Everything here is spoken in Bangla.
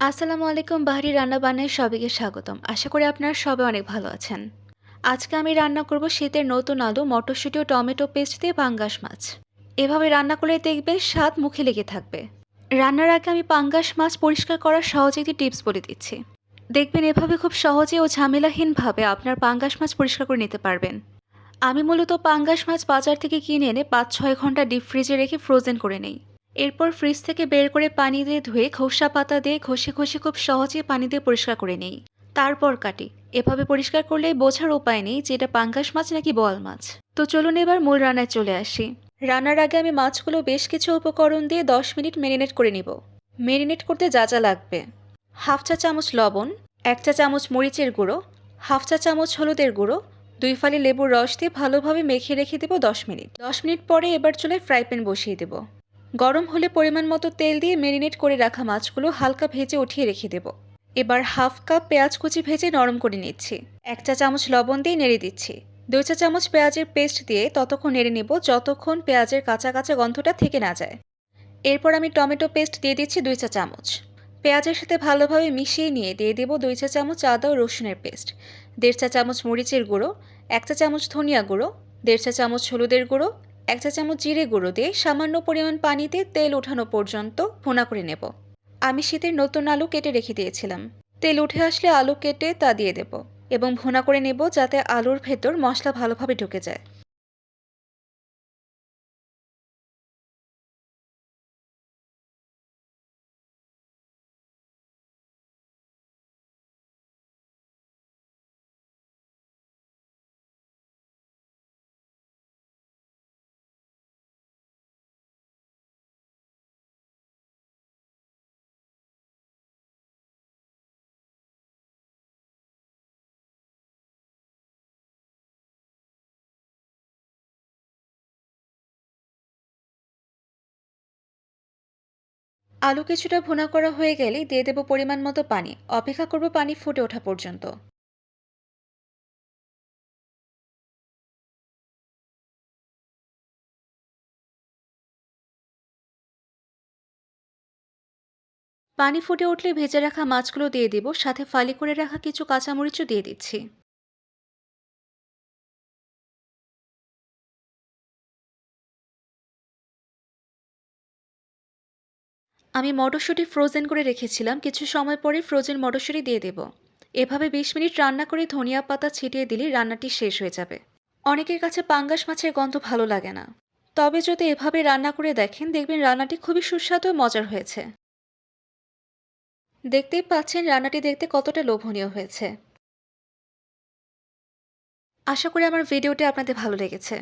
আসসালামু আলাইকুম বাহারি রান্নাবান্নায় সবাইকে স্বাগতম। আশা করি আপনারা সবাই অনেক ভালো আছেন। আজকে আমি রান্না করব শীতের নতুন আলু, মটরশুঁটি ও টমেটো পেস্ট দিয়ে পাঙ্গাস মাছ। এভাবে রান্না করলে দেখবে স্বাদ মুখে লেগে থাকবে। রান্নার আগে আমি পাঙ্গাস মাছ পরিষ্কার করার সহজ একটি টিপস বলে দিচ্ছি। দেখবেন এভাবে খুব সহজে ও ঝামেলাহীনভাবে আপনার পাঙ্গাস মাছ পরিষ্কার করে নিতে পারবেন। আমি মূলত পাঙ্গাস মাছ বাজার থেকে কিনে এনে পাঁচ ছয় ঘণ্টা ডিপ ফ্রিজে রেখে ফ্রোজেন করে নেই। এরপর ফ্রিজ থেকে বের করে পানি দিয়ে ধুয়ে খোসা পাতা দিয়ে ঘষে ঘষে খুব সহজে পানি দিয়ে পরিষ্কার করে নেই। তারপর কাটি। এভাবে পরিষ্কার করলে বোঝার উপায় নেই যে এটা পাঙ্গাস মাছ নাকি বোয়াল মাছ। তো চলুন এবার মূল রান্নায় চলে আসি। রান্নার আগে আমি মাছগুলো বেশ কিছু উপকরণ দিয়ে দশ মিনিট মেরিনেট করে নিব। মেরিনেট করতে যা যা লাগবে। হাফ চা চামচ লবণ, এক চা চামচ মরিচের গুঁড়ো, হাফ চা চামচ হলুদের গুঁড়ো, দুই ফালি লেবুর রস দিয়ে ভালোভাবে মেখে রেখে দেবো দশ মিনিট। দশ মিনিট পরে এবার চলে ফ্রাই প্যান বসিয়ে দেবো। গরম হলে পরিমাণ মতো তেল দিয়ে মেরিনেট করে রাখা মাছগুলো হালকা ভেজে উঠিয়ে রেখে দেব। এবার হাফ কাপ পেঁয়াজ কুচি ভেজে নরম করে নিচ্ছি। এক চা চামচ লবণ দিয়ে নেড়ে দিচ্ছি। দুই চা চামচ পেঁয়াজের পেস্ট দিয়ে ততক্ষণ নেড়ে নেব যতক্ষণ পেঁয়াজের কাঁচা কাঁচা গন্ধটা থেকে না যায়। এরপর আমি টমেটো পেস্ট দিয়ে দিচ্ছি দুই চা চামচ। পেঁয়াজের সাথে ভালোভাবে মিশিয়ে নিয়ে দিয়ে দেবো দুই চা চামচ আদা ও রসুনের পেস্ট, দেড় চা চামচ মরিচের গুঁড়ো, এক চা চামচ ধনিয়া গুঁড়ো, দেড় চা চামচ হলুদের গুঁড়ো এক চা চামচ জিরে গুঁড়ো দিয়ে সামান্য পরিমাণ পানিতে তেল ওঠানো পর্যন্ত ভোনা করে নেব। আমি শীতের নতুন আলু কেটে রেখে দিয়েছিলাম। তেল উঠে আসলে আলু কেটে তা দিয়ে দেব এবং ভোনা করে নেব যাতে আলুর ভেতর মশলা ভালোভাবে ঢুকে যায়। আলু কিছুটা ভুনা করা হয়ে গেলে দিয়ে দেব পরিমাণ মতো পানি। অপেক্ষা করব পানি ফুটে ওঠা পর্যন্ত। পানি ফুটে উঠলে ভেজে রাখা মাছগুলো দিয়ে দিব, সাথে ফালি করে রাখা কিছু কাঁচামরিচও দিয়ে দিচ্ছি। আমি মটরশুঁটি ফ্রোজেন করে রেখেছিলাম, কিছু সময় পরে ফ্রোজেন মটরশুঁটি দিয়ে দেব। এভাবে বিশ মিনিট রান্না করে ধনিয়া পাতা ছিটিয়ে দিলে রান্নাটি শেষ হয়ে যাবে। অনেকের কাছে পাঙ্গাস মাছের গন্ধ ভালো লাগে না। তবে যদি এভাবে রান্না করে দেখেন, দেখবেন রান্নাটি খুবই সুস্বাদু মজার হয়েছে। দেখতেই পাচ্ছেন রান্নাটি দেখতে কতটা লোভনীয় হয়েছে। আশা করি আমার ভিডিওটি আপনাদের ভালো লেগেছে।